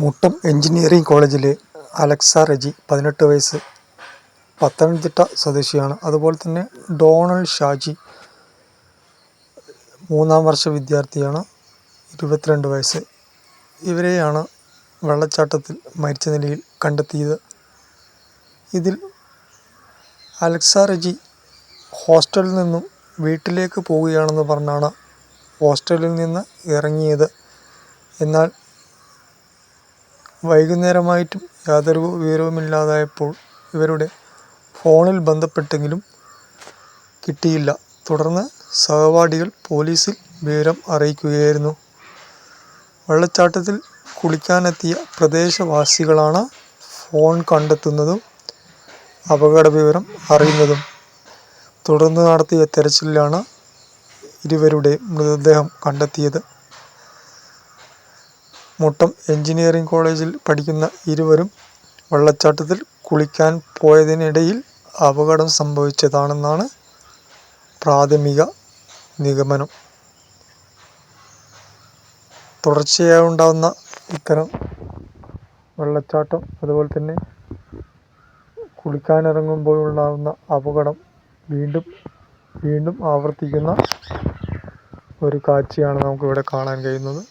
Muttom engineering കോളേജിലെ അലക്സ റെജി പതിനെട്ട് വയസ്സ് പത്തനംതിട്ട സ്വദേശിയാണ്. അതുപോലെ തന്നെ ഡോണൽ ഷാജി മൂന്നാം വർഷ വിദ്യാർത്ഥിയാണ് ഇരുപത്തിരണ്ട് വയസ്സ്. ഇവരെയാണ് വെള്ളച്ചാട്ടത്തിൽ മരിച്ച നിലയിൽ കണ്ടെത്തിയത്. ഇതിൽ അലക്സ റെജി ഹോസ്റ്റലിൽ നിന്നും വീട്ടിലേക്ക് പോവുകയാണെന്ന് പറഞ്ഞാണ് ഹോസ്റ്റലിൽ നിന്ന് ഇറങ്ങിയത്. എന്നാൽ വൈകുന്നേരമായിട്ടും യാതൊരു വിവരവുമില്ലാതായപ്പോൾ ഇവരുടെ ഫോണിൽ ബന്ധപ്പെട്ടെങ്കിലും കിട്ടിയില്ല. തുടർന്ന് സഹപാഠികൾ പോലീസിൽ വിവരം അറിയിക്കുകയായിരുന്നു. വെള്ളച്ചാട്ടത്തിൽ കുളിക്കാനെത്തിയ പ്രദേശവാസികളാണ് ഫോൺ കണ്ടെത്തുന്നതും അപകട വിവരം അറിയുന്നതും. തുടർന്ന് നടത്തിയ തെരച്ചിലിലാണ് ഇരുവരുടെ മൃതദേഹം കണ്ടെത്തിയത്. മുട്ടം എഞ്ചിനീയറിംഗ് കോളേജിൽ പഠിക്കുന്ന ഇരുവരും വെള്ളച്ചാട്ടത്തിൽ കുളിക്കാൻ പോയതിനിടയിൽ അപകടം സംഭവിച്ചതാണെന്നാണ് പ്രാഥമിക നിഗമനം. തുടർച്ചയായി ഉണ്ടാകുന്ന ഇത്തരം വെള്ളച്ചാട്ടം അതുപോലെ തന്നെ കുളിക്കാനിറങ്ങുമ്പോഴുണ്ടാകുന്ന അപകടം വീണ്ടും വീണ്ടും ആവർത്തിക്കുന്ന ഒരു കാഴ്ചയാണ് നമുക്കിവിടെ കാണാൻ കഴിയുന്നത്.